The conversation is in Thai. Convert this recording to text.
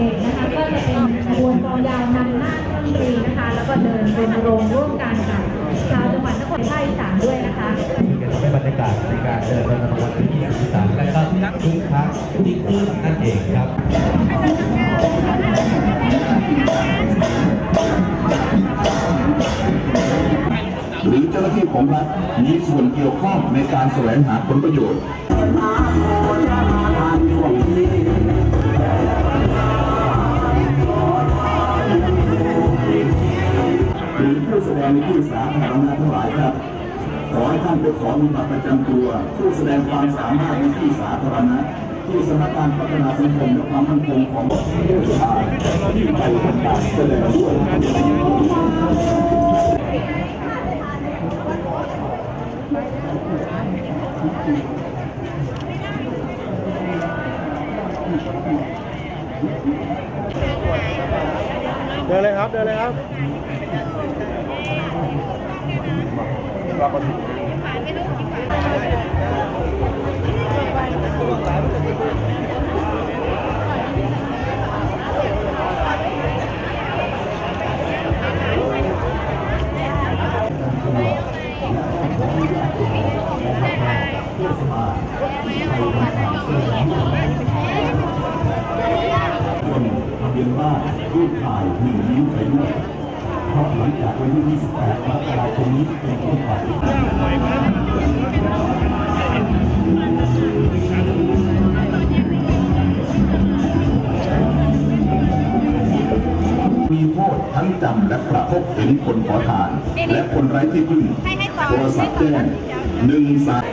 ด็กๆนะคะก็จะเป็นขบวนกลองยาวนำหน้าเครื่องดนตรีนะคะ แล้วก็เดินรณรงค์ร่วมกันกับชาวจังหวัดนครภาคอีสานด้วยนะคะที่จะทำให้บรรยากาศในการเดินรณรงค์วันที่23และก็คึกคักยิ่งขึ้นนั่นเองครับหรือเจ้าหน้าที่ของรัฐมีส่วนเกี่ยวข้องในการแสวงหาผลประโยชน์ หรือผู้แสดงในที่สาธารณะทั้งหลายครับ ขอให้ท่านไปขอมีบัตรประจำตัว ผู้แสดงความสามารถในที่สาธารณะที่สำนักงานพัฒนาสังคมและความมั่นคงของผู้ชายที่ไปทำการแสดงด้วย เดินเลยครับ เดินเลยครับ บียนบ้านรูปถ่ายหนึ่งนิ้วไปด้วยเพราะหลังจากวันที่28มกราคมนี้เป็นต้นไปมีโทษทั้งจำและปรับพบถึงคนขอทาน และคนไร้ที่พึ่งโทรศัพท์แจ้งหนึ่งสาย